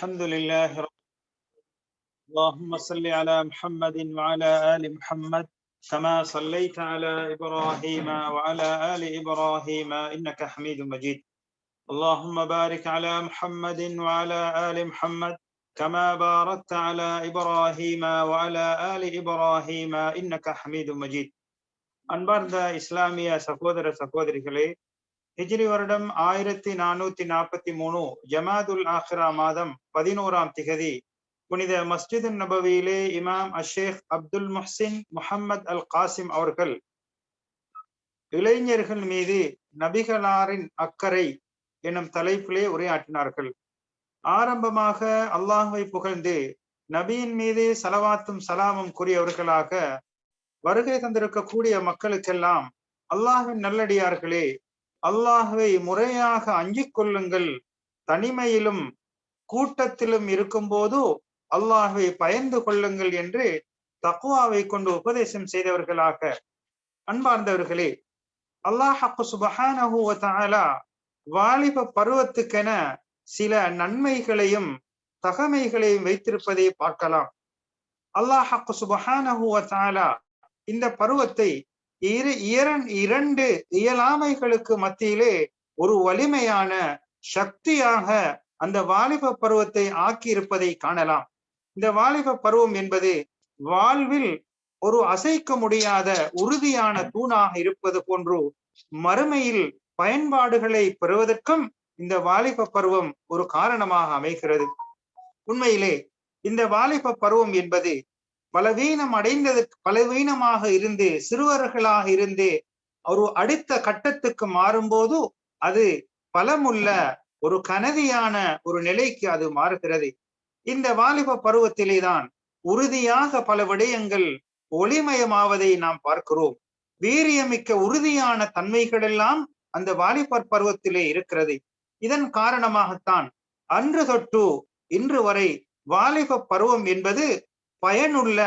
الحمد لله رب اللهم صل على محمد وعلى آل محمد كما صليت على إبراهيم وعلى آل إبراهيم إنك حميد مجيد اللهم بارك على محمد وعلى آل محمد كما باركت على إبراهيم وعلى آل إبراهيم إنك حميد مجيد அன்பார்ந்த இஸ்லாமிய சகோதர சகோதரிகளே ஹிஜ்ரி வருடம் ஆயிரத்தி நானூத்தி நாற்பத்தி மூணு ஜமாதுல் ஆஹ்ரா மாதம் பதினோராம் திகதி புனித மஸ்ஜித் நபவியிலே இமாம் அஷேக் அப்துல் முஹ்சின் முஹம்மத் அல் காசிம் அவர்கள் இளைஞர்கள் மீது நபிகளாரின் அக்கறை எனும் தலைப்பிலே உரையாற்றினார்கள். ஆரம்பமாக அல்லாஹுவை புகழ்ந்து நபியின் மீது சலவாத்தும் சலாமும் கூறியவர்களாக வருகை தந்திருக்கக்கூடிய மக்களுக்கெல்லாம் அல்லாஹின் நல்லடியார்களே அல்லாஹுவை முறையாக அஞ்சிக் கொள்ளுங்கள். தனிமையிலும் கூட்டத்திலும் இருக்கும்போது அல்லாஹுவை பயந்து கொள்ளுங்கள் என்று தக்குவாவை கொண்டு உபதேசம் செய்தவர்களாக அன்பார்ந்தவர்களே அல்லாஹு சுபஹானஹூவத்தாலா வாலிப பருவத்துக்கென சில நன்மைகளையும் தகமைகளையும் வைத்திருப்பதை பார்க்கலாம். அல்லாஹு சுபஹானஹூவத்தாலா இந்த பருவத்தை இரு இரண்டு இயலாமைகளுக்கு மத்தியிலே ஒரு வலிமையான சக்தியாக அந்த வாலிப பருவத்தை ஆக்கி இருப்பதை காணலாம். இந்த வாலிப பருவம் என்பது வாழ்வில் ஒரு அசைக்க முடியாத உறுதியான தூணாக இருப்பது போன்று மறுமையில் பயன்பாடுகளை பெறுவதற்கும் இந்த வாலிப பருவம் ஒரு காரணமாக அமைகிறது. உண்மையிலே இந்த வாலிப பருவம் என்பது பலவீனம் அடைந்தது பலவீனமாக இருந்து சிறுவர்களாக இருந்து ஒரு அடுத்த கட்டத்துக்கு மாறும்போது அது பலமுள்ள ஒரு கனதியான ஒரு நிலைக்கு அது மாறுகிறது. இந்த வாலிப பருவத்திலே தான் உறுதியாக பல விடயங்கள் ஒளிமயமாவதை நாம் பார்க்கிறோம். வீரியமிக்க உறுதியான தன்மைகள் எல்லாம் அந்த வாலிபர் பருவத்திலே இருக்கிறது. இதன் காரணமாகத்தான் அன்று தொட்டு இன்று வரை வாலிப பருவம் என்பது பயனுள்ள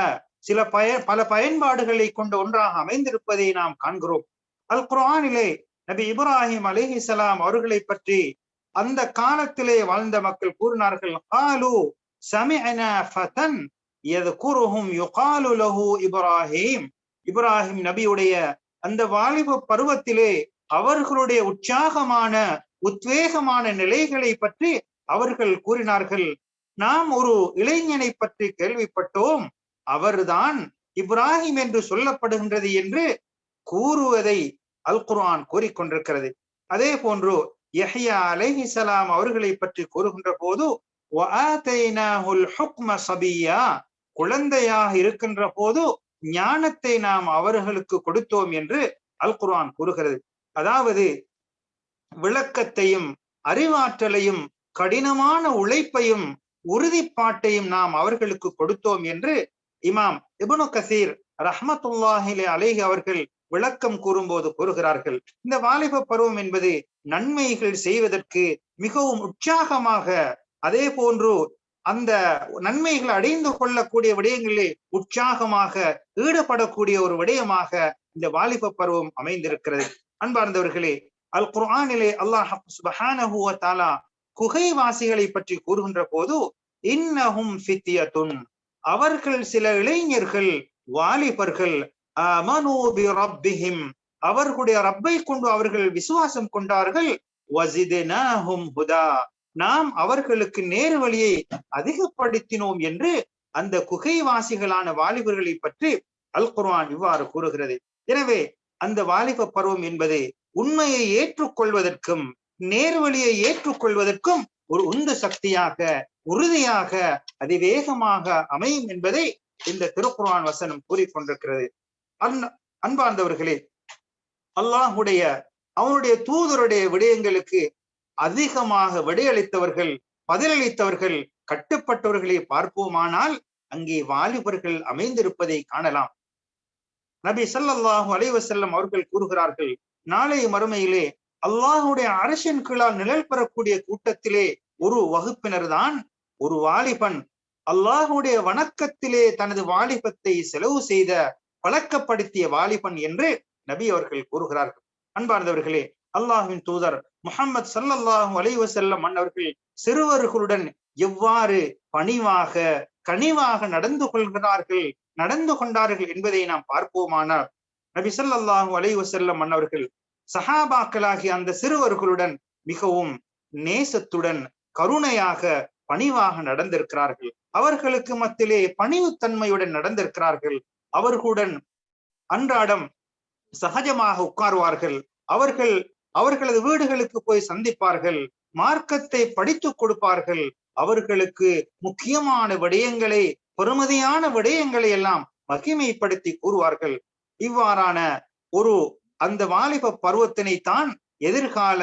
சில பய பல பயன்பாடுகளை கொண்ட ஒன்றாக அமைந்திருப்பதை நாம் காண்கிறோம். அல் குரானிலே நபி இப்ராஹிம் அலிஹிசலாம் அவர்களை பற்றி அந்த காலத்திலே வாழ்ந்த மக்கள் கூறினார்கள் காலு ஃபதன் யுகாலு லஹு இப்ராஹிம். இப்ராஹிம் நபியுடைய அந்த வாலிப பருவத்திலே அவர்களுடைய உற்சாகமான உத்வேகமான நிலைகளை பற்றி அவர்கள் கூறினார்கள். நாம் ஒரு இளைஞனை பற்றி கேள்விப்பட்டோம். அவர்தான் இப்ராஹிம் என்று சொல்லப்படுகின்றது என்று கூறுவதை அல் குர்ஆன் கூறிக்கொண்டிருக்கிறது. அதே போன்று யஹ்யா அலைஹிசலாம் அவர்களை பற்றி கூறுகின்ற போது குழந்தையாக இருக்கின்ற போது ஞானத்தை நாம் அவர்களுக்கு கொடுத்தோம் என்று அல் குர்ஆன் கூறுகிறது. அதாவது விளக்கத்தையும் அறிவாற்றலையும் கடினமான உழைப்பையும் உறுதிப்பாட்டையும் நாம் அவர்களுக்கு கொடுத்தோம் என்று இமாம் இபுனு கசீர் ரஹமத்துல்லாஹிலே அலேஹி அவர்கள் விளக்கம் கூறும்போது கூறுகிறார்கள். இந்த வாலிப பருவம் என்பது நன்மைகள் செய்வதற்கு மிகவும் உற்சாகமாக அதே போன்று அந்த நன்மைகள் அடைந்து கொள்ளக்கூடிய விடயங்களிலே உற்சாகமாக ஈடுபடக்கூடிய ஒரு விடயமாக இந்த வாலிப பருவம் அமைந்திருக்கிறது. அன்பார்ந்தவர்களே அல் குர்ஆனிலே அல்லாஹ் சுபஹானஹு தாலா குகைவாசிகளை பற்றி கூறுகின்ற போது இன்னஹும் ஃபித்தியத்துன். அவர்கள் சில இளைஞர்கள் வாலிபர்கள் ரப்பிஹிம் அவர்களுடைய ரப்பை கொண்டு அவர்கள் விசுவாசம் கொண்டார்கள். நாம் அவர்களுக்கு நேர் வழியை அதிகப்படுத்தினோம் என்று அந்த குகைவாசிகளான வாலிபர்களை பற்றி அல் குர்ஆன் இவ்வாறு கூறுகிறது. எனவே அந்த வாலிப பருவம் என்பது உண்மையை ஏற்றுக்கொள்வதற்கும் நேர்வழியை ஏற்றுக்கொள்வதற்கும் ஒரு உந்து சக்தியாக உறுதியாக அதிவேகமாக அமையும் என்பதை இந்த திருக்குர்ஆன் வசனம் கூறிக்கொண்டிருக்கிறது. அன் அன்பார்ந்தவர்களே அல்லாஹுடைய அவனுடைய தூதருடைய விடயங்களுக்கு அதிகமாக விடையளித்தவர்கள் பதிலளித்தவர்கள் கட்டுப்பட்டவர்களை பார்ப்போமானால் அங்கே வாலிபர்கள் அமைந்திருப்பதை காணலாம். நபி சல்லாஹூ அலைவசல்லம் அவர்கள் கூறுகிறார்கள் நாளை மறுமையிலே அல்லாஹுடைய அரசின் கீழால் நிழல் பெறக்கூடிய கூட்டத்திலே ஒரு வகுப்பினர் தான் ஒரு வாலிபன். அல்லாஹுடைய வணக்கத்திலே தனது வாலிபத்தை செலவு செய்த பழக்கப்படுத்திய வாலிபன் என்று நபி அவர்கள் கூறுகிறார்கள். அன்பார்ந்தவர்களே அல்லாஹின் தூதர் முகமது சல்லல்லாஹு அலைவசல்லம் செல்லம் மன்னர்கள் சிறுவர்களுடன் எவ்வாறு பணிவாக கனிவாக நடந்து கொள்கிறார்கள் நடந்து கொண்டார்கள் என்பதை நாம் பார்ப்போமானால் நபி ஸல்லல்லாஹு அலைவசல்லம் வஸல்லம் மன்னவர்கள் சஹாபாக்களாகிய அந்த சிறுவர்களுடன் மிகவும் நேசத்துடன் கருணையாக பணிவாக நடந்திருக்கிறார்கள். அவர்களுக்கு மத்தியிலே பணிவுத்தன்மையுடன் நடந்திருக்கிறார்கள். அவர்களுடன் அன்றாடம் சகஜமாக உட்காருவார்கள். அவர்கள் அவர்களது வீடுகளுக்கு போய் சந்திப்பார்கள். மார்க்கத்தை படித்துக் கொடுப்பார்கள். அவர்களுக்கு முக்கியமான விடயங்களை பெருமதியான விடயங்களை எல்லாம் மகிமைப்படுத்தி கூறுவார்கள். இவ்வாறான ஒரு அந்த வாலிப பருவத்தினை தான் எதிர்கால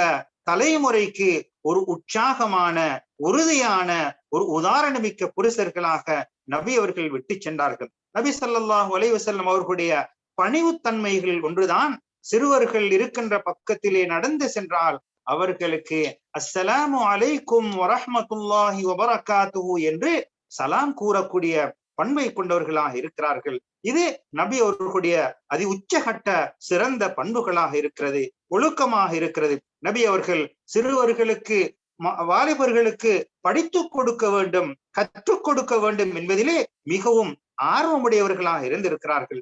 தலைமுறைக்கு ஒரு உற்சாகமான உறுதியான ஒரு உதாரணமிக்க புருஷர்களாக நபி அவர்கள் விட்டு சென்றார்கள். நபி ஸல்லல்லாஹு அலைஹி அவர்களுடைய பணிவுத்தன்மைகள் ஒன்றுதான் சிறுவர்கள் இருக்கின்ற பக்கத்திலே நடந்து சென்றால் அவர்களுக்கு அஸ்ஸலாமு அலைக்கும் வரஹமத்துல்லாஹி வபரகாத்துஹு என்று சலாம் கூறக்கூடிய பண்பை கொண்டவர்களாக இருக்கிறார்கள். இது நபி அவர்களுடைய அதி உச்சகட்ட சிறந்த பண்புகளாக இருக்கிறது ஒழுக்கமாக இருக்கிறது. நபி அவர்கள் சிறுவர்களுக்கு வாலிபர்களுக்கு படித்துக் கொடுக்க வேண்டும் கற்றுக் கொடுக்க வேண்டும் என்பதிலே மிகவும் ஆர்வமுடையவர்களாக இருந்திருக்கிறார்கள்.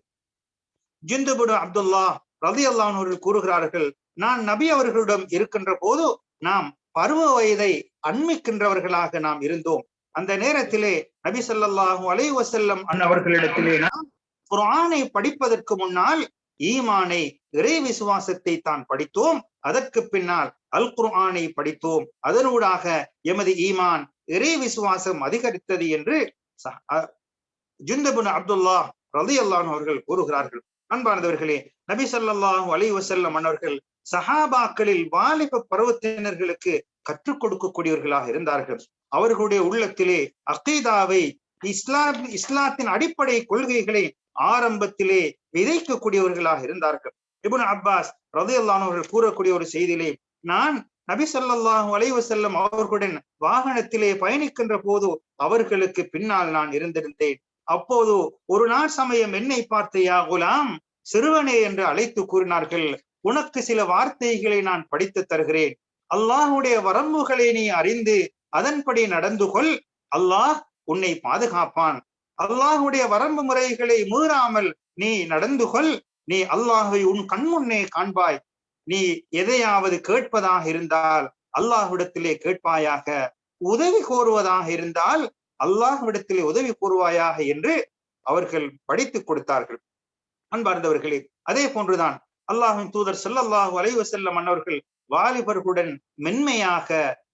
ஜிந்துபுடு அப்துல்லா ரதி அல்லானவர்கள் கூறுகிறார்கள் நான் நபி அவர்களிடம் இருக்கின்ற போது நாம் பருவ வயதை அண்மிக்கின்றவர்களாக நாம் இருந்தோம். அந்த நேரத்திலே நபி சொல்லாஹு அலை வசல்லம் அவர்களிடத்திலே நாம் குரானை படிப்பதற்கு முன்னால் ஈமானை இறை விசுவாசத்தை தான் படித்தோம். அதற்கு பின்னால் அல் குர்ஆனை படித்தோம். அதனூடாக எமது ஈமான் இறை விசுவாசம் அதிகரித்தது என்று ஜுந்தபுன் அப்துல்லா ரதி அல்லான் அவர்கள் கூறுகிறார்கள். அன்பானதவர்களே நபி சொல்லாஹு அலி வசல்லம் அன்னவர்கள் சஹாபாக்களில் வாலிப பருவத்தினர்களுக்கு கற்றுக் கொடுக்கக்கூடியவர்களாக இருந்தார்கள். அவர்களுடைய உள்ளத்திலே அகீதாவை இஸ்லாம் இஸ்லாத்தின் அடிப்படை கொள்கைகளை ஆரம்பத்திலே விதைக்கக்கூடியவர்களாக இருந்தார்கள். இபுன் அப்பாஸ் ரதையல்லானவர்கள் கூறக்கூடிய ஒரு செய்தியிலே நான் நபி சொல்லாஹு அலைவசல்லம் அவர்களுடன் வாகனத்திலே பயணிக்கின்ற போது அவர்களுக்கு பின்னால் நான் இருந்திருந்தேன். அப்போது ஒரு நாள் சமயம் என்னை பார்த்து யா குலாம் சிறுவனே என்று அழைத்து கூறினார்கள். உனக்கு சில வார்த்தைகளை நான் படித்து தருகிறேன். அல்லாஹுடைய வரம்புகளை நீ அறிந்து அதன்படி நடந்து கொள். அல்லாஹ் உன்னை பாதுகாப்பான். அல்லாஹுடைய வரம்பு முறைகளை மீறாமல் நீ நடந்து கொள். நீ அல்லாஹை உன் கண்முன்னே காண்பாய். நீ எதையாவது கேட்பதாக இருந்தால் அல்லாஹ்விடத்திலே கேட்பாயாக. உதவி கோருவதாக இருந்தால் அல்லாஹ்விடத்திலே உதவி கூறுவாயாக என்று அவர்கள் படித்து கொடுத்தார்கள். அன்பார்ந்தவர்களே அதே போன்றுதான் அல்லாஹின் தூதர் செல்லல்லாஹு அலைவசல்லம் அன்னவர்கள் வாலிபர்களுடன் மென்மையாக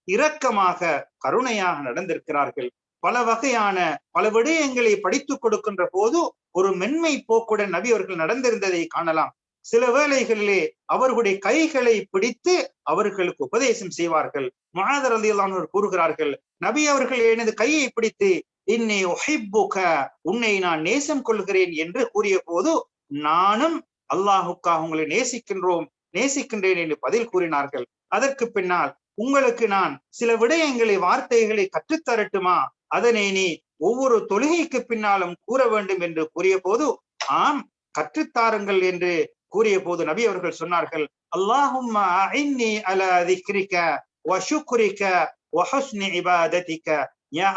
இரக்கமாக கருணையாக நடந்திருக்கிறார்கள். பல வகையான பல விடயங்களை படித்துக் கொடுக்கின்ற போது ஒரு மென்மை போக்குடன் நபி அவர்கள் நடந்திருந்ததை காணலாம். சில வேளைகளிலே அவர்களுடைய கைகளை பிடித்து அவர்களுக்கு உபதேசம் செய்வார்கள். மாதர் அலி கூறுகிறார்கள் நபி அவர்கள் எனது கையை பிடித்து இன்னை ஒஹிப்புக உன்னை நான் நேசம் கொள்கிறேன் என்று கூறிய போது நானும் அல்லாஹுக்காக உங்களை நேசிக்கின்றோம் நேசிக்கின்றேன் என்று பதில் கூறினார்கள். அதற்கு பின்னால் உங்களுக்கு நான் சில விடயங்களை வார்த்தைகளை கற்றுத்தரட்டுமா? அதனை நீ ஒவ்வொரு தொழுகைக்கு பின்னாலும் கூற வேண்டும் என்று கூறிய போது ஆம் கற்றுத்தாருங்கள் என்று கூறிய போது நபி அவர்கள் சொன்னார்கள் அல்லாஹும்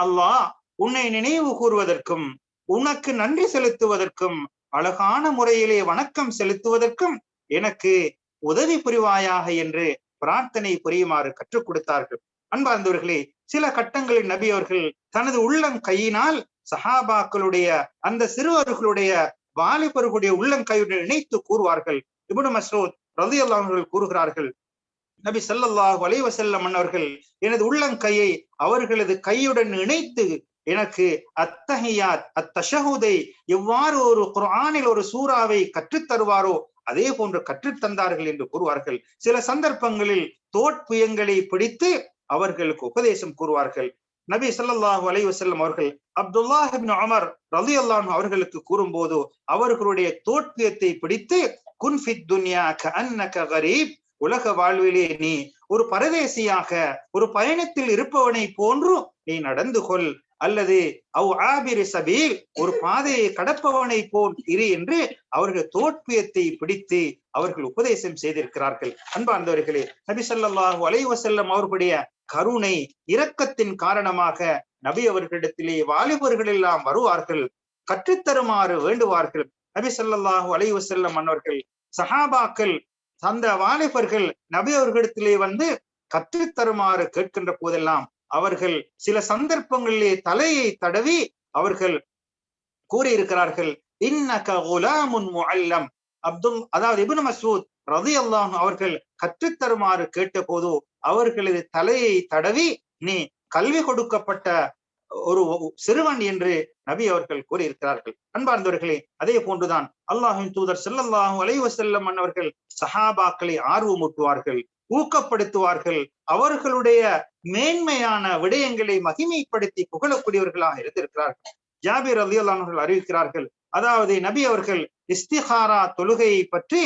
அல்லாஹ் உன்னை நினைவு கூறுவதற்கும் உனக்கு நன்றி செலுத்துவதற்கும் அழகான முறையிலே வணக்கம் செலுத்துவதற்கும் எனக்கு உதவி புரிவாயாக என்று பிரார்த்தனை புரியுமாறு கற்றுக் கொடுத்தார்கள். அன்பார்ந்தவர்களே சில கட்டங்களில் நபி அவர்கள் தனது உள்ளம் கையினால் சஹாபாக்களுடைய அந்த சிறுவர்களுடைய வாலிபர்களுடைய உள்ளங்கையுடன் இணைத்து கூறுவார்கள். இபுடு மஸ்ரூத் ரதி அல்லாஹர்கள் கூறுகிறார்கள் நபி சல்லல்லாஹு அலைவசல்லம் மன்னர்கள் எனது உள்ளங்கையை அவர்களது கையுடன் இணைத்து எனக்கு அத்தகையார் அத்தஷகுதை எவ்வாறு ஒரு குரானில் ஒரு சூறாவை கற்றுத் தருவாரோ அதே போன்று கற்றுத்தந்தார்கள் என்று கூறுவார்கள். சில சந்தர்ப்பங்களில் தோட்புயங்களை பிடித்து அவர்களுக்கு உபதேசம் கூறுவார்கள். நபி சல்லாஹு அலைவசல்லம் அவர்கள் அப்துல்லாஹிபின் அமர் ரலி அல்லாஹ் அவர்களுக்கு கூறும்போது அவர்களுடைய தோற்பியத்தை பிடித்து குன்ஃபித் துன்யா அன்னக கரீப். உலக வாழ்விலே நீ ஒரு பரதேசியாக ஒரு பயணத்தில் இருப்பவனை போன்று நீ நடந்து கொள். அல்லது அவ் ஆபிரி சபீல் ஒரு பாதையை கடப்பவனை போல் இரு என்று அவர்கள் தோற்பியத்தை பிடித்து அவர்கள் உபதேசம் செய்திருக்கிறார்கள். அன்பார்ந்தவர்களே நபி ஸல்லல்லாஹு அலைவசல்லம் அவர்களுடைய கருணை இரக்கத்தின் காரணமாக நபி அவர்களிடத்திலே வாலிபர்கள் எல்லாம் வருவார்கள் கற்றுத்தருமாறு வேண்டுவார்கள். நபி ஸல்லல்லாஹு அலைவசல்லம் அன்னவர்கள் சஹாபாக்கள் அந்த வாலிபர்கள் நபி அவர்களிடத்திலே வந்து கற்றுத்தருமாறு கேட்கின்ற போதெல்லாம் அவர்கள் சில சந்தர்ப்பங்களிலே தலையை தடவி அவர்கள் கூறியிருக்கிறார்கள் இன்னக அப்துல் அதாவது இப்னு மசூத் ரதி அல்லாஹ் அவர்கள் கற்றுத்தருமாறு கேட்டபோது அவர்களது தலையை தடவி நீ கல்வி கொடுக்கப்பட்ட ஒரு சிறுவன் என்று நபி அவர்கள் கூறியிருக்கிறார்கள். அன்பார்ந்தவர்களே அதே போன்றுதான் அல்லாஹின் தூதர் செல்லல்லாஹு அலைவசல்லம் வஸல்லம் அன்னவர்கள் சஹாபாக்களை ஆர்வமூட்டுவார்கள் ஊக்கப்படுத்துவார்கள். அவர்களுடைய மேன்மையான விடயங்களை மகிமைப்படுத்தி புகழக்கூடியவர்களாக இருந்திருக்கிறார்கள். ஜாபிர் ரலியல்லாஹு அவர்கள் அறிவிக்கிறார்கள் அதாவது நபி அவர்கள் இஸ்திஹாரா தொழுகையை பற்றி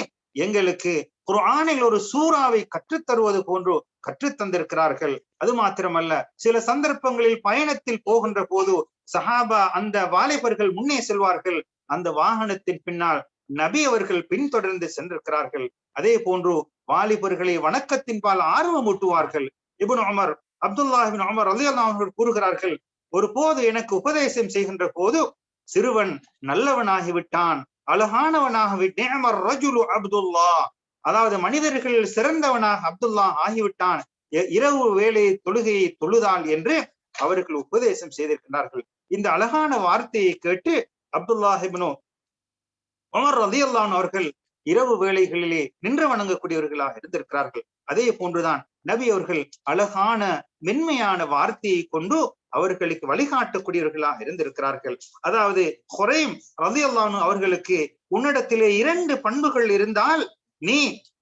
எங்களுக்கு குர்ஆனில் ஒரு சூறாவை கற்றுத்தருவது போன்று கற்றுத்தந்திருக்கிறார்கள் அது மாத்திரமல்ல சில சந்தர்ப்பங்களில் பயணத்தில் போகின்ற போது சஹாபா அந்த வாலிபர்கள் முன்னே செல்வார்கள். அந்த வாகனத்தின் பின்னால் நபி அவர்கள் பின்தொடர்ந்து சென்றிருக்கிறார்கள். அதே போன்று வாலிபர்களை வணக்கத்தின் பால் ஆர்வமூட்டுவார்கள். இபுன் உமர் அப்துல்லாஹிபின் உமர் அலி அல்லாஹர்கள் கூறுகிறார்கள் ஒரு போது எனக்கு உபதேசம் செய்கின்ற போது சிறுவன் நல்லவனாகிவிட்டான் அழகானவனாகவிட்டேன் அப்துல்லா. அதாவது மனிதர்கள் சிறந்தவனாக அப்துல்லா ஆகிவிட்டான் இரவு வேலை தொழுகையை தொழுதால் என்று அவர்கள் உபதேசம் செய்திருக்கிறார்கள் இந்த அழகான வார்த்தையை கேட்டு அப்துல்லாஹிபினோ உமர் ரதியல்லான் அவர்கள் இரவு வேளைகளிலே நின்று வணங்கக்கூடியவர்களாக இருந்திருக்கிறார்கள். அதே போன்றுதான் நபி அவர்கள் அழகான மென்மையான வார்த்தையை கொண்டு அவர்களுக்கு வழிகாட்டக்கூடியவர்களாக இருந்திருக்கிறார்கள். அதாவது ஹொரேம் ரதியல்லானு அவர்களுக்கு உன்னிடத்திலே இரண்டு பண்புகள் இருந்தால் நீ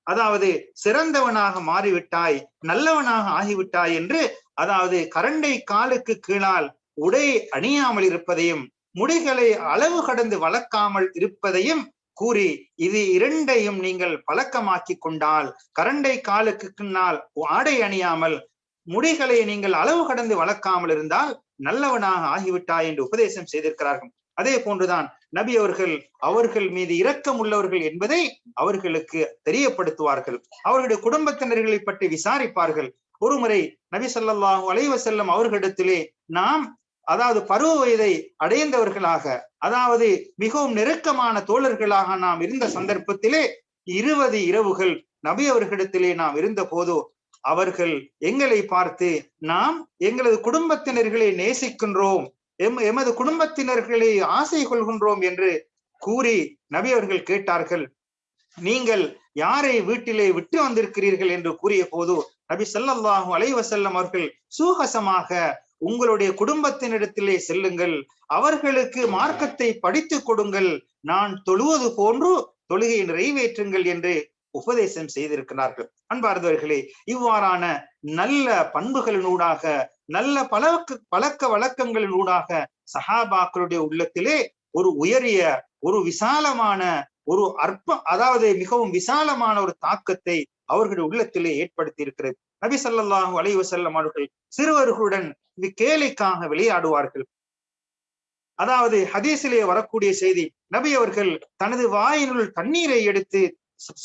அதாவது சிறந்தவனாக மாறிவிட்டாய் நல்லவனாக ஆகிவிட்டாய் என்று அதாவது கரண்டை காலுக்கு கீழால் உடை அணியாமல் இருப்பதையும் முடிகளை அளவு கடந்து வளர்க்காமல் இருப்பதையும் கூறி இது இரண்டையும் நீங்கள் பழக்கமாக்கி கொண்டால் கரண்டை காலுக்கு பின்னால் ஆடை அணியாமல் முடிகளை நீங்கள் அளவு கடந்து வளர்க்காமல் இருந்தால் நல்லவனாக ஆகிவிட்டாய் என்று உபதேசம் செய்திருக்கிறார்கள். அதே போன்றுதான் நபி அவர்கள் அவர்கள் மீது இரக்கம் உள்ளவர்கள் என்பதை அவர்களுக்கு தெரியப்படுத்துவார்கள். அவர்களுடைய குடும்பத்தினர்களை பற்றி விசாரிப்பார்கள். ஒருமுறை நபி சொல்லாஹு அலைவசல்லம் அவர்களிடத்திலே நாம் அதாவது பருவ வயதை அடைந்தவர்களாக அதாவது மிகவும் நெருக்கமான தோழர்களாக நாம் இருந்த சந்தர்ப்பத்திலே இருபது இரவுகள் நபி அவர்களிடத்திலே நாம் இருந்த போதோ அவர்கள் எங்களை பார்த்து நாம் எங்களது குடும்பத்தினர்களை நேசிக்கின்றோம் எம் எமது குடும்பத்தினர்களை ஆசை கொள்கின்றோம் என்று கூறி நபி அவர்கள் கேட்டார்கள். நீங்கள் யாரை வீட்டிலே விட்டு வந்திருக்கிறீர்கள் என்று கூறிய போது நபி சல்லாஹூ அலைவசல்லம் அவர்கள் சூகசமாக உங்களுடைய குடும்பத்தினிடத்திலே செல்லுங்கள். அவர்களுக்கு மார்க்கத்தை படித்துக் கொடுங்கள். நான் தொழுவது போன்று தொழுகையை நிறைவேற்றுங்கள் என்று உபதேசம் செய்திருக்கிறார்கள். அன்பார்ந்தவர்களே இவ்வாறான நல்ல பண்புகளினூடாக நல்ல பழக்க பழக்க வழக்கங்களினூடாக சஹாபாக்களுடைய உள்ளத்திலே ஒரு உயரிய ஒரு விசாலமான ஒரு அற்ப அதாவது மிகவும் விசாலமான ஒரு தாக்கத்தை அவர்களுடைய உள்ளத்திலே ஏற்படுத்தி இருக்கிறது நபி சல்லாஹூ அலைஹி வஸல்லம் அவர்கள் சிறுவர்களுடன் கேளைக்காக விளையாடுவார்கள். அதாவது ஹதீஸிலே வரக்கூடிய செய்தி நபி அவர்கள் தனது வாயினுள் தண்ணீரை எடுத்து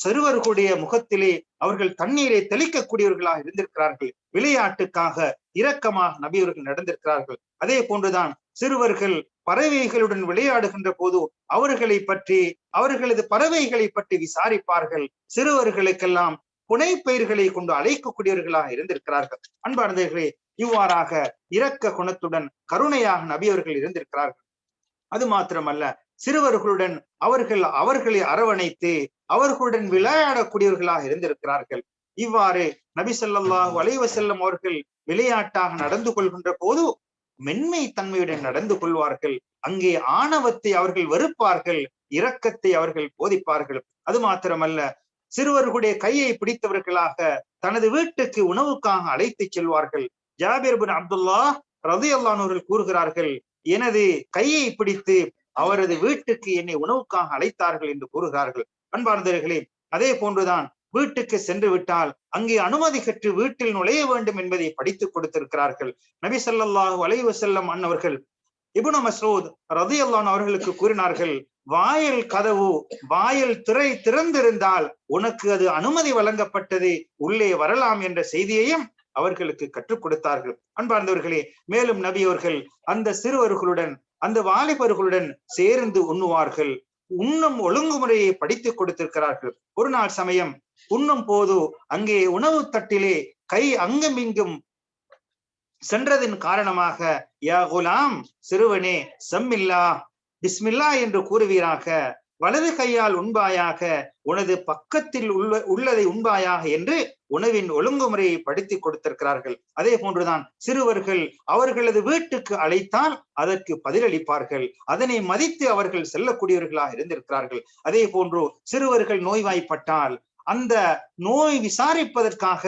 சிறுவர்களுடைய முகத்திலே அவர்கள் தண்ணீரை தெளிக்கக்கூடியவர்களாக இருந்திருக்கிறார்கள். விளையாட்டுக்காக இரக்கமாக நபி அவர்கள் நடந்திருக்கிறார்கள். அதே போன்றுதான் சிறுவர்கள் பறவைகளுடன் விளையாடுகின்ற போது அவர்களை பற்றி அவர்களது பறவைகளை பற்றி விசாரிப்பார்கள். சிறுவர்களுக்கெல்லாம் புனைப்பெயர்களை கொண்டு அழைக்கக்கூடியவர்களாக இருந்திருக்கிறார்கள். அன்பார்ந்தவர்களே இவ்வாறாக இரக்க குணத்துடன் கருணையாக நபி அவர்கள் இருந்திருக்கிறார்கள். அது மாத்திரமல்ல சிறுவர்களுடன் அவர்கள் அவர்களை அரவணைத்து அவர்களுடன் விளையாடக்கூடியவர்களாக இருந்திருக்கிறார்கள். இவ்வாறு நபி சொல்லாஹு அலைவசல்லம் அவர்கள் விளையாட்டாக நடந்து கொள்கின்ற போது மென்மை தன்மையுடன் நடந்து கொள்வார்கள். அங்கே ஆணவத்தை அவர்கள் வெறுப்பார்கள் இரக்கத்தை அவர்கள் போதிப்பார்கள். அது மாத்திரமல்ல சிறுவர்களுடைய கையை பிடித்தவர்களாக தனது வீட்டுக்கு உணவுக்காக அழைத்துச் செல்வார்கள். ஜாபிர் பின் அப்துல்லா ரதி அல்லானோர்கள் கூறுகிறார்கள் எனது கையை பிடித்து அவரது வீட்டுக்கு என்னை உணவுக்காக அழைத்தார்கள் என்று கூறுகிறார்கள். அன்பார்ந்தவர்களே அதே போன்றுதான் வீட்டுக்கு சென்று விட்டால் அங்கே அனுமதி கற்று வீட்டில் நுழைய வேண்டும் என்பதை படித்துக் கொடுத்திருக்கிறார்கள். நபி ஸல்லல்லாஹு அலைவசல்லம் அன்னவர்கள் இபுன மசூத் ரதி அல்லான் அவர்களுக்கு கூறினார்கள் வாயில் கதவு வாயில் திரை திறந்திருந்தால் உனக்கு அது அனுமதி வழங்கப்பட்டது. உள்ளே வரலாம் என்ற செய்தியையும் அவர்களுக்கு கற்றுக் கொடுத்தார்கள். அன்பார்ந்தவர்களே மேலும் நபி அவர்கள் அந்த சிறுவர்களுடன் அந்த வாலிபர்களுடன் சேர்ந்து உண்ணுவார்கள். உண்ணும் ஒழுங்குமுறையை படித்துக் கொடுத்திருக்கிறார்கள். ஒரு நாள் சமயம் உண்ணும் போது அங்கே உணவு தட்டிலே கை அங்கமிங்கும் சென்றதின் காரணமாக யா குலாம் சிறுவனே சம்மில்லா பிஸ்மில்லா என்று கூறுவீராக வலது கையால் உண்பாயாக உனது பக்கத்தில் உள்ள உள்ளதை உண்பாயாக என்று உணவின் ஒழுங்குமுறையை படித்து கொடுத்திருக்கிறார்கள். அதே போன்றுதான் சிறுவர்கள் அவர்களது வீட்டுக்கு அழைத்தால் அதற்கு பதிலளிப்பார்கள். அதனை மதித்து அவர்கள் செல்லக்கூடியவர்களாக இருந்திருக்கிறார்கள். அதே போன்று சிறுவர்கள் நோய்வாய்ப்பட்டால் அந்த நோய் விசாரிப்பதற்காக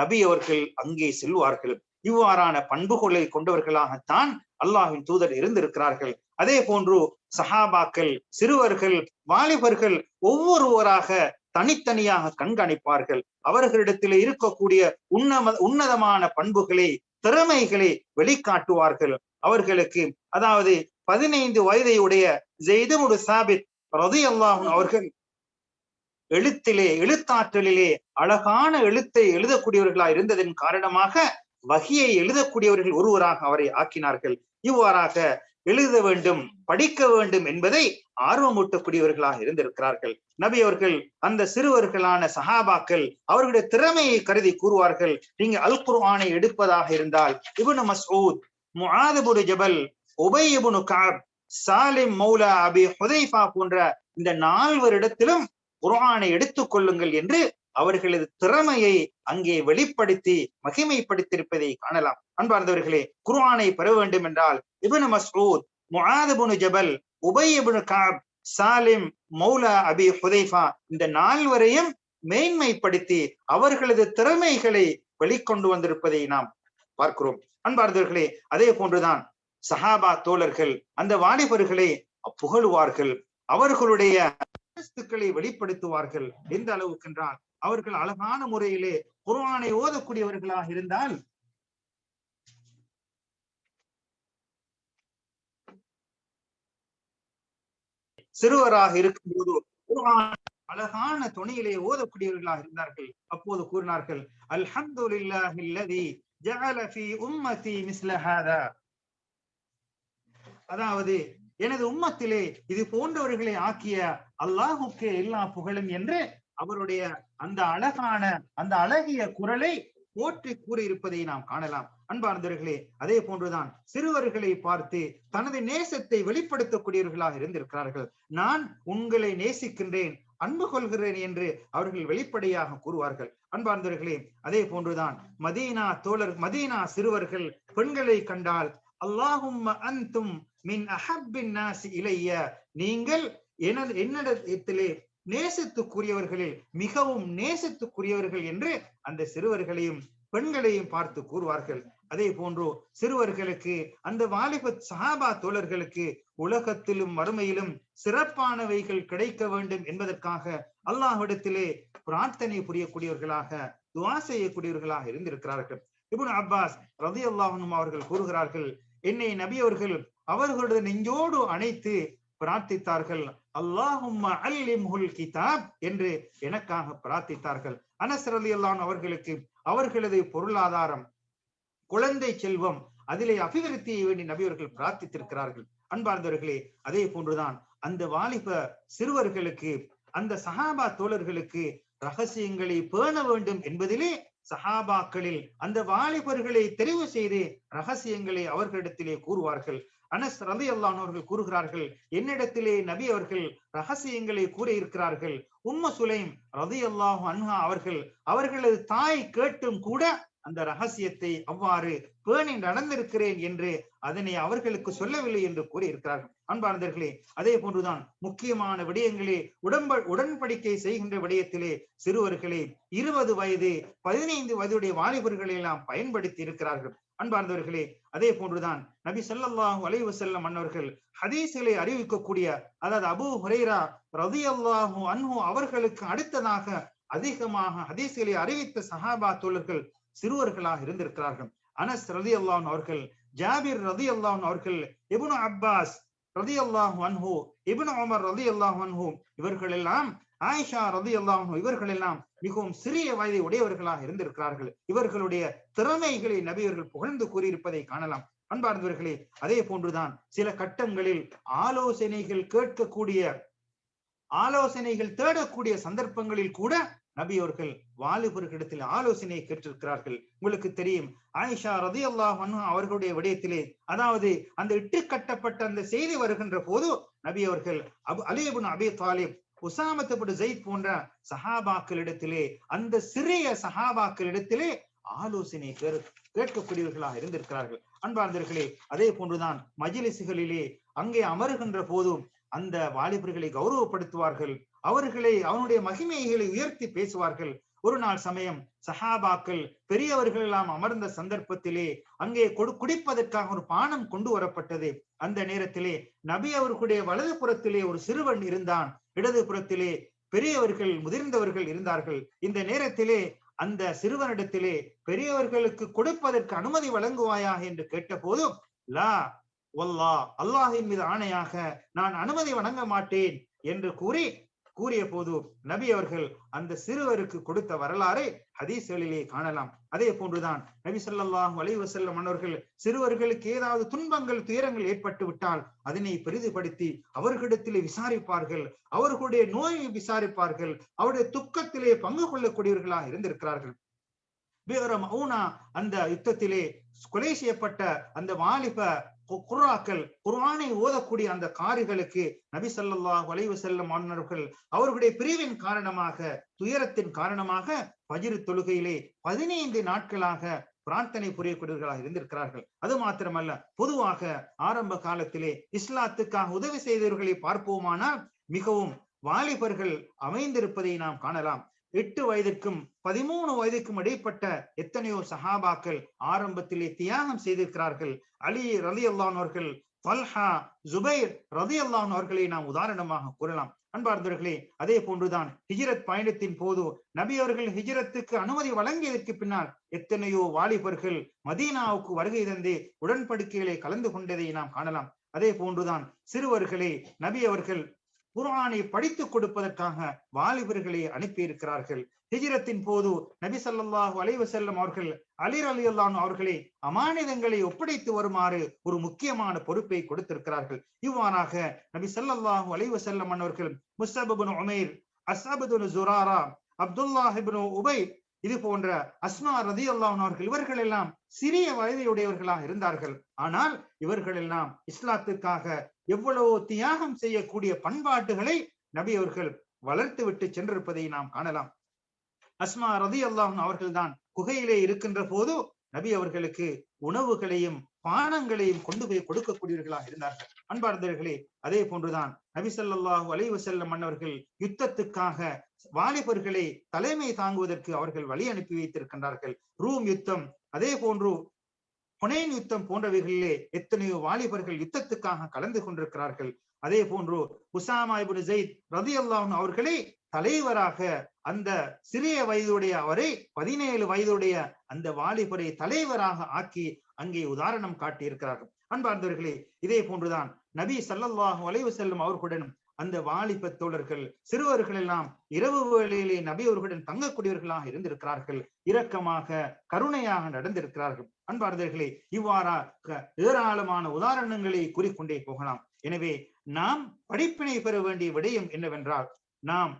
நபி அவர்கள் அங்கே செல்வார்கள். இவ்வாறான பண்புகளை கொண்டவர்களாகத்தான் அல்லாஹின் தூதர் இருந்திருக்கிறார்கள். அதே போன்று சஹாபாக்கள் சிறுவர்கள் வாலிபர்கள் ஒவ்வொருவராக தனித்தனியாக கண்காணிப்பார்கள். அவர்களிடத்தில் இருக்கக்கூடிய உன்னம உன்னதமான பண்புகளை திறமைகளை வெளிக்காட்டுவார்கள். அவர்களுக்கு அதாவது பதினைந்து வயதையுடைய ஜெய்தமுடு சாபித் ரதி அல்லாஹும் அவர்கள் எழுத்திலே எழுத்தாற்றலிலே அழகான எழுத்தை எழுதக்கூடியவர்களா இருந்ததன் காரணமாக வகியை எழுதக்கூடியவர்கள் ஒருவராக அவரை ஆக்கினார்கள். இவ்வாறாக எழுத வேண்டும் படிக்க வேண்டும் என்பதை ஆர்வமூட்டக்கூடியவர்களாக இருந்திருக்கிறார்கள். நபி அவர்கள் அந்த சிறுவர்களான சஹாபாக்கள் அவர்களுடைய திறமையை கருதி கூறுவார்கள் நீங்க அல் குர்ஆனை எடுப்பதாக இருந்தால் இபுனு மசூத் முஆதுபுரு ஜபல் உபையபுனு காப் சாலிம் மௌலா அபி ஹுதைஃபா போன்ற இந்த நால்வரிடத்திலும் குர்ஆனை எடுத்துக் கொள்ளுங்கள் என்று அவர்களது திறமையை அங்கே வெளிப்படுத்தி மகிமைப்படுத்தியிருப்பதை காணலாம். அன்பார்ந்தவர்களே குர்ஆனை பெற வேண்டும் என்றால் இபின் மஸ்ரூத் முஆதுபுனு ஜபல் உபயபுனு காப் சாலிம் மௌலா அபி ஹுதைஃபா இந்த நால்வரையும் மேன்மைப்படுத்தி அவர்களது திறமைகளை வெளிக்கொண்டு வந்திருப்பதை நாம் பார்க்கிறோம். அன்பார்ந்தவர்களே அதே போன்றுதான் சஹாபா தோழர்கள் அந்த வாலிபர்களை புகழுவார்கள். அவர்களுடைய வெளிப்படுத்துவார்கள். எந்த அளவுக்கு என்றால் அவர்கள் அழகான முறையிலே குர்ஆனை ஓதக்கூடியவர்களாக இருந்தால் சிறுவராக இருக்கும்போது குர்ஆன் அழகான துணியிலே ஓதக்கூடியவர்களாக இருந்தார்கள். அப்போது கூறினார்கள் அல்ஹம்துலில்லாஹி ஜஅல ஃபீ உம்மதி மிஸ்ல ஹாதா. அதாவது எனது உம்மத்திலே இது போன்றவர்களை ஆக்கிய அல்லாஹுக்கு எல்லா புகழும் என்று அவருடைய அந்த அழகான அந்த அழகிய குரலை போற்றி கூறியிருப்பதை நாம் காணலாம். அன்பார்ந்தவர்களே அதே போன்றுதான் சிறுவர்களை பார்த்து தனது நேசத்தை வெளிப்படுத்தக்கூடியவர்களாக இருந்திருக்கிறார்கள். நான் உங்களை நேசிக்கின்றேன் அன்பு கொள்கிறேன் என்று அவர்கள் வெளிப்படையாக கூறுவார்கள். அன்பார்ந்தவர்களே அதே போன்றுதான் மதீனா தோழர் மதீனா சிறுவர்கள் பெண்களை கண்டால் அல்லாஹும் அந்தும் மின் அஹப்பின் நாசி இளைய நீங்கள் எனது என்னிடத்திலே நேசத்துக்குரியவர்களில் மிகவும் நேசத்துக்குரியவர்கள் என்று அந்த சிறுவர்களையும் பெண்களையும் பார்த்து கூறுவார்கள். அதே போன்று சிறுவர்களுக்கு அந்த வாலிப சஹாபா தோழர்களுக்கு உலகத்திலும் மறுமையிலும் சிறப்பானவைகள் கிடைக்க வேண்டும் என்பதற்காக அல்லாஹ்விடத்திலே பிரார்த்தனை புரியக்கூடியவர்களாக துவா செய்யக்கூடியவர்களாக இருந்திருக்கிறார்கள். இபுன் அப்பாஸ் ரதி அல்லாஹனும் அவர்கள் கூறுகிறார்கள் என்னை நபி அவர்கள் அவர்களுடைய நெஞ்சோடு அணைத்து பிரார்த்தித்தார்கள். அல்லாஹும் அல்லிம்ஹுல் கிதாப் என்று எனக்காக பிரார்த்தித்தார்கள். அனஸ் அல்லான் அவர்களுக்கு அவர்களது பொருளாதாரம் குழந்தை செல்வம் அதிலே அபிவிருத்தியை வேண்டி நபியவர்கள் பிரார்த்தித்திருக்கிறார்கள். அன்பார்ந்தவர்களே அதே போன்றுதான் அந்த வாலிப சிறுவர்களுக்கு அந்த சஹாபா தோழர்களுக்கு ரகசியங்களை பேண வேண்டும் என்பதிலே சஹாபாக்களில் அந்த வாலிபர்களை தெரிவு செய்து ரகசியங்களை அவர்களிடத்திலே கூறுவார்கள். அனஸ் ரதி அவர்கள் கூறுகிறார்கள் என்னிடத்திலே நபி அவர்கள் ரகசியங்களை கூறியிருக்கிறார்கள். உம்ம சுலைம் ரதி அல்லாஹு அன்ஹா அவர்கள் அவர்களது தாய் கேட்டும் கூட அந்த ரகசியத்தை அவ்வாறு பேணி நடந்திருக்கிறேன் என்று அதனை அவர்களுக்கு சொல்லவில்லை என்று கூறியிருக்கிறார்கள். அன்பார்ந்தர்களே அதே போன்றுதான் முக்கியமான விடயங்களே உடம்ப உடன்படிக்கை செய்கின்ற விடயத்திலே சிறுவர்களே இருபது வயது பதினைந்து வயதுடைய வாலிபர்களை எல்லாம் பயன்படுத்தி இருக்கிறார்கள். அன்பார்ந்தவர்களே அதே போன்றுதான் நபி சல்லாஹூ அலைஹி வஸல்லம் அன்னவர்கள் ஹதீஸ்களை அறிவிக்கக்கூடிய அதாவது அபூ ரதி அல்லாஹூ அன்ஹு அவர்களுக்கு அடுத்ததாக அதிகமாக ஹதீஸ்களை அறிவித்த சஹாபா தோழர்கள் சிறுவர்களாக இருந்திருக்கிறார்கள். அனஸ் ரதி அல்லாஹன் அவர்கள் ஜாபிர் ரதி அல்லாஹன் அவர்கள் இபுனு அப்பாஸ் ரதி அல்லாஹ் அன்ஹு இப்னு உமர் ரதி அல்லாஹ் அன்ஹு இவர்கள் எல்லாம் ஆயிஷா ரதி அல்லாஹ் இவர்கள் எல்லாம் மிகவும் சிறிய வயதை உடையவர்களாக இருந்திருக்கிறார்கள். இவர்களுடைய திறமைகளை நபியர்கள் புகழ்ந்து கூறியிருப்பதை காணலாம். அன்பார்ந்தவர்களே அதே போன்றுதான் சில கட்டங்களில் ஆலோசனைகள் கேட்கக்கூடிய ஆலோசனைகள் தேடக்கூடிய சந்தர்ப்பங்களில் கூட நபி அவர்கள் வாலிபர்களிடத்தில் ஆலோசனை கேட்டிருக்கிறார்கள். உங்களுக்கு தெரியும் ஆயிஷா ரதி அல்லாஹ் அவர்களுடைய விடயத்திலே அதாவது அந்த இட்டு கட்டப்பட்ட அந்த செய்தி வருகின்ற போது நபி அவர்கள் அபு அலிபுன் அபி தாலிப் உசாமத்தப்பட்டு ஜெயித் போன்ற சஹாபாக்களிடத்திலே அந்த சிறிய சஹாபாக்களிடத்திலே ஆலோசனை கேட்கக்கூடியவர்களாக இருந்திருக்கிறார்கள். அன்பார்ந்தர்களே அதே போன்றுதான் மஜிலிசுகளிலே அங்கே அமருகின்ற போதும் அந்த வாலிபர்களை கௌரவப்படுத்துவார்கள். அவர்களை அவனுடைய மகிமைகளை உயர்த்தி பேசுவார்கள். ஒரு நாள் சமயம் சஹாபாக்கள் பெரியவர்கள் எல்லாம் அமர்ந்த சந்தர்ப்பத்திலே அங்கே கொடு குடிப்பதற்காக ஒரு பானம் கொண்டு வரப்பட்டது. அந்த நேரத்திலே நபி அவர்களுடைய வலது புறத்திலே ஒரு சிறுவன் இருந்தான். இடது புறத்திலே பெரியவர்கள் முதிர்ந்தவர்கள் இருந்தார்கள். இந்த நேரத்திலே அந்த சிறுவனிடத்திலே பெரியவர்களுக்கு கொடுப்பதற்கு அனுமதி வழங்குவாயா என்று கேட்ட போதும் லா ஒல்லா அல்லாஹின் மீது ஆணையாக நான் அனுமதி வழங்க மாட்டேன் என்று கூறி கூறிய போது நபி அவர்கள் அந்த சிறுவருக்கு கொடுத்த வரலாறை ஹதீஸ்களிலே காணலாம். அதே போன்றுதான் நபி சொல்லாஹ் வலைவசல்லம் மன்னர்கள் சிறுவர்களுக்கு ஏதாவது துன்பங்கள் துயரங்கள் ஏற்பட்டு விட்டால் அதனை பெரிதுபடுத்தி அவர்களிடத்திலே விசாரிப்பார்கள். அவர்களுடைய நோயை விசாரிப்பார்கள். அவருடைய துக்கத்திலே பங்கு கொள்ளக்கூடியவர்களாக இருந்திருக்கிறார்கள். அந்த யுத்தத்திலே கொலை செய்யப்பட்ட அந்த வாலிப குர்ராக்கள் குர்ஆனை ஓதக்கூடிய அந்த காரிகளுக்கு நபி சல்லாஹ் வளைவு செல்லும் மாணவர்கள் அவர்களுடைய பிரிவின் காரணமாக துயரத்தின் காரணமாக பஜிரு தொழுகையிலே பதினைந்து நாட்களாக பிரார்த்தனை புரியக்கூடியவர்களாக இருந்திருக்கிறார்கள். அது மாத்திரமல்ல பொதுவாக ஆரம்ப காலத்திலே இஸ்லாத்துக்காக உதவி செய்தவர்களை பார்ப்போமானால் மிகவும் வாலிபர்கள் அமைந்திருப்பதை நாம் காணலாம். எட்டு வயதிற்கும் பதிமூணு வயதுக்கும் இடைப்பட்ட எத்தனையோ சஹாபாக்கள் ஆரம்பத்திலே தியாகம் செய்திருக்கிறார்கள். அலி ரலி அல்லானவர்கள் பல்ஹா ஜுபைர் ரதி அல்லான் அவர்களை நாம் உதாரணமாக கூறலாம். அன்பார்ந்தவர்களே அதே போன்றுதான் ஹிஜரத் பயணத்தின் போது நபி அவர்கள் ஹிஜரத்துக்கு அனுமதி வழங்கியதற்கு பின்னால் எத்தனையோ வாலிபர்கள் மதீனாவுக்கு வருகை தந்து உடன்படிக்கைகளை கலந்து கொண்டதை நாம் காணலாம். அதே போன்றுதான் சிறுவர்களே நபி அவர்கள் குரானை படித்துக் கொடுப்பதற்காக வாலிபர்களை அனுப்பி இருக்கிறார்கள் ஹிஜிரத்தின் போது நபி சல்லாஹு அலைவ செல்லம் அவர்கள் அலிர் அலி அல்லான் அவர்களை அமானிதங்களை ஒப்படைத்து வருமாறு ஒரு முக்கியமான பொறுப்பை கொடுத்திருக்கிறார்கள். இவ்வாறாக நபி சல்லாஹு அலைவ செல்லம் அவர்கள் முஸ்தபுன் உமேர் அசபுன் ஜுராரா அப்துல்லாஹிபின் உபை இது போன்ற அஸ்மா ரதி அல்லாஹர்கள் அவர்கள் இவர்கள் எல்லாம் சிறிய வயதையுடையவர்களாக இருந்தார்கள். ஆனால் இவர்கள் எல்லாம் இஸ்லாத்துக்காக எவ்வளவோ தியாகம் செய்யக்கூடிய பண்பாட்டுகளை நபி அவர்கள் வளர்த்து விட்டு சென்றிருப்பதை நாம் காணலாம். அஸ்மா ரதி அல்லாஹன் அவர்கள்தான் குகையிலே இருக்கின்ற போது நபி அவர்களுக்கு உணவுகளையும் பானங்களையும் கொண்டு போய் கொடுக்கக்கூடியவர்களாக இருந்தார்கள். அன்பார்ந்தவர்களே அதே போன்றுதான் நபி சொல்லாஹு அலைவசல்லம் மன்னவர்கள் யுத்தத்துக்காக வாலிபர்களை தலைமை தாங்குவதற்கு அவர்கள் வழி அனுப்பி வைத்திருக்கின்றார்கள். ரூம் யுத்தம் அதே போன்று புனேன் யுத்தம் போன்றவைகளிலே எத்தனையோ வாலிபர்கள் யுத்தத்துக்காக கலந்து கொண்டிருக்கிறார்கள். அதே போன்று உசாமா இபுன் ஜெயித் ரதி அல்லாஹன் அவர்களை தலைவராக அந்த சிறிய வயதுடைய அவரை பதினேழு வயதுடைய அந்த வாலிபரை தலைவராக ஆக்கி அங்கே உதாரணம் காட்டியிருக்கிறார்கள். அன்பார்ந்தவர்களே இதே போன்றுதான் நபி சல்லல்லாஹு அலைவு செல்லும் அவர்களுடன் அந்த வாலிப தோழர்கள் சிறுவர்கள் எல்லாம் இரவு வேளையிலே நபி அவர்களுடன் தங்கக்கூடியவர்களாக இருந்திருக்கிறார்கள். இரக்கமாக கருணையாக நடந்திருக்கிறார்கள். அன்பார்ந்தர்களே இவ்வாறாக ஏராளமான உதாரணங்களை கூறிக்கொண்டே போகலாம். எனவே நாம் படிப்பினை பெற வேண்டிய விடயம் என்னவென்றால் நாம்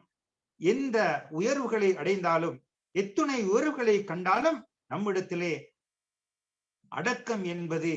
எந்த உயர்வுகளை அடைந்தாலும் எத்துணை உயர்வுகளை கண்டாலும் நம்மிடத்திலே அடக்கம் என்பது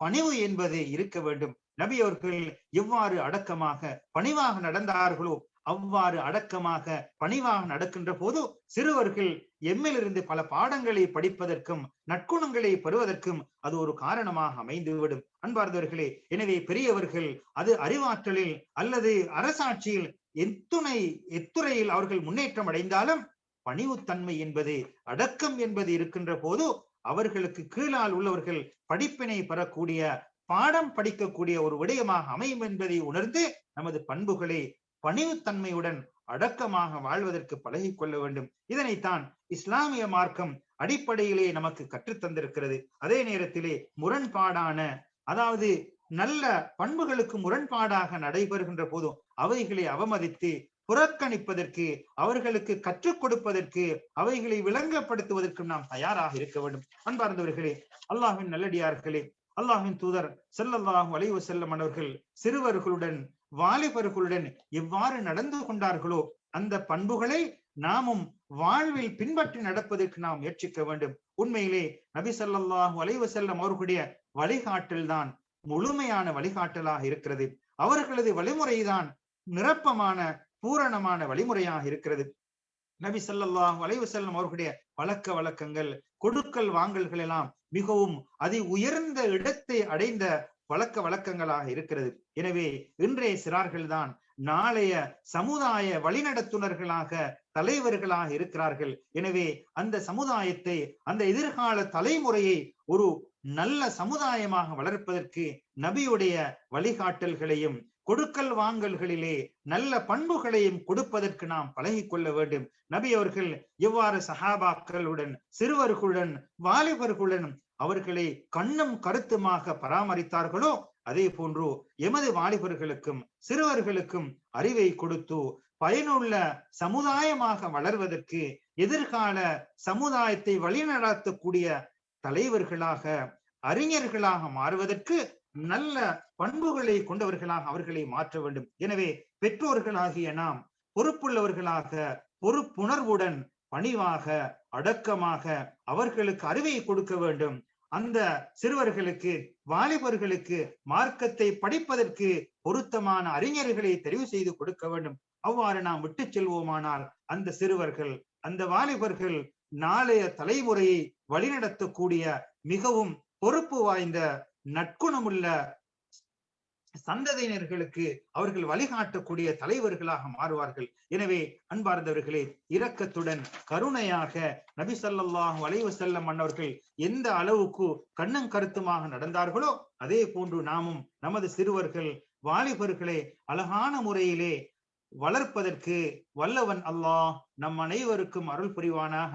பணிவு என்பது இருக்க வேண்டும். நபி அவர்கள் எவ்வாறு அடக்கமாக பணிவாக நடந்தார்களோ அவ்வாறு அடக்கமாக பணிவாக நடக்கின்ற போது சிறுவர்கள் எம்மிலிருந்து பல பாடங்களை படிப்பதற்கும் நற்குணங்களை பெறுவதற்கும் அது ஒரு காரணமாக அமைந்துவிடும். அன்பார்ந்தவர்களே எனவே பெரியவர்கள் அது அறிவாற்றலில் அல்லது அரசாட்சியில் எத்துணை எத்துறையில் அவர்கள் முன்னேற்றம் அடைந்தாலும் பணிவுத்தன்மை என்பது அடக்கம் என்பது இருக்கின்ற போது அவர்களுக்கு கீழால் உள்ளவர்கள் படிப்பினை பெறக்கூடிய பாடம் படிக்கக்கூடிய ஒரு விடயமாக அமையும் என்பதை உணர்ந்து நமது பண்புகளை பணிவுத்தன்மையுடன் அடக்கமாக வாழ்வதற்கு பழகி கொள்ள வேண்டும். இதனைத்தான் இஸ்லாமிய மார்க்கம் அடிப்படையிலே நமக்கு கற்றுத் தந்திருக்கிறது. அதே நேரத்திலே முரண்பாடான அதாவது நல்ல பண்புகளுக்கு முரண்பாடாக நடைபெறுகின்ற போதும் அவைகளை அவமதித்து புறக்கணிப்பதற்கு அவர்களுக்கு கற்றுக் கொடுப்பதற்கு அவைகளை விளங்கப்படுத்துவதற்கும் நாம் தயாராக இருக்க வேண்டும். அன்பார்ந்தவர்களே அல்லாஹின் நல்லடியார்களே அல்லாஹின் தூதர் செல்லல்லாஹு அலைவு செல்லம் அவர்கள் சிறுவர்களுடன் வாலிபர்களுடன் எவ்வாறு நடந்து கொண்டார்களோ அந்த பண்புகளை நாமும் வாழ்வில் பின்பற்றி நடப்பதற்கு நாம் முயற்சிக்க வேண்டும். உண்மையிலே நபி ஸல்லல்லாஹு வளைவு வஸல்லம் அவர்களுடைய வழிகாட்டல் தான் முழுமையான வழிகாட்டலாக இருக்கிறது. அவர்களது வழிமுறைதான் நிரப்பமான பூரணமான வழிமுறையாக இருக்கிறது. நபி ஸல்லல்லாஹு வளைவு செல்லும் அவர்களுடைய பழக்க வழக்கங்கள் கொடுக்கல் வாங்கல்கள் எல்லாம் மிகவும் அதி உயர்ந்த இடத்தை அடைந்த பழக்க வழக்கங்களாக இருக்கிறது. எனவே இன்றைய சிறார்கள் தான் நாளைய சமுதாய வழிநடத்துனர்களாக தலைவர்களாக இருக்கிறார்கள். எனவே அந்த சமுதாயத்தை அந்த எதிர்கால தலைமுறையை ஒரு நல்ல சமுதாயமாக வளர்ப்பதற்கு நபியுடைய வழிகாட்டல்களையும் கொடுக்கல் வாங்கல்களிலே நல்ல பண்புகளையும் கொடுப்பதற்கு நாம் பழகி கொள்ள வேண்டும். நபி அவர்கள் எவ்வாறு சஹாபாக்களுடன் சிறுவர்களுடன் வாலிபர்களுடன் அவர்களை கண்ணும் கருத்துமாக பராமரித்தார்களோ அதே போன்று எமது வாலிபர்களுக்கும் சிறுவர்களுக்கும் அறிவை கொடுத்து பயனுள்ள சமுதாயமாக வளர்வதற்கு எதிர்கால சமுதாயத்தை வழிநடத்தக்கூடிய தலைவர்களாக அறிஞர்களாக மாறுவதற்கு நல்ல பண்புகளை கொண்டவர்களாக அவர்களை மாற்ற வேண்டும். எனவே பெற்றோர்களாகிய நாம் பொறுப்புள்ளவர்களாக பொறுப்புணர்வுடன் பணிவாக அடக்கமாக அவர்களுக்கு அறிவை கொடுக்க வேண்டும். அந்த சிறுவர்களுக்கு வாலிபர்களுக்கு மார்க்கத்தை படிப்பதற்கு பொருத்தமான அறிஞர்களை தெரிவு செய்து கொடுக்க வேண்டும். அவ்வாறு நாம் விட்டு செல்வோமானால் அந்த சிறுவர்கள் அந்த வாலிபர்கள் நாளைய தலைமுறையை வழிநடத்தக்கூடிய மிகவும் பொறுப்பு வாய்ந்த நற்குணமுள்ள சந்ததியினர்களுக்கு அவர்கள் வழிகாட்டக்கூடிய தலைவர்களாக மாறுவார்கள். எனவே அன்பார்ந்தவர்களே இரக்கத்துடன் கருணையாக நபி ஸல்லல்லாஹு வளைவு செல்லம் மன்னவர்கள் எந்த அளவுக்கு கண்ணம் கருத்துமாக நடந்தார்களோ அதே போன்று நாமும் நமது சிறுவர்கள் வாலிபர்களை அழகான முறையிலே வளர்ப்பதற்கு வல்லவன் அல்லாஹ் நம் அனைவருக்கும் அருள் புரிவானாக.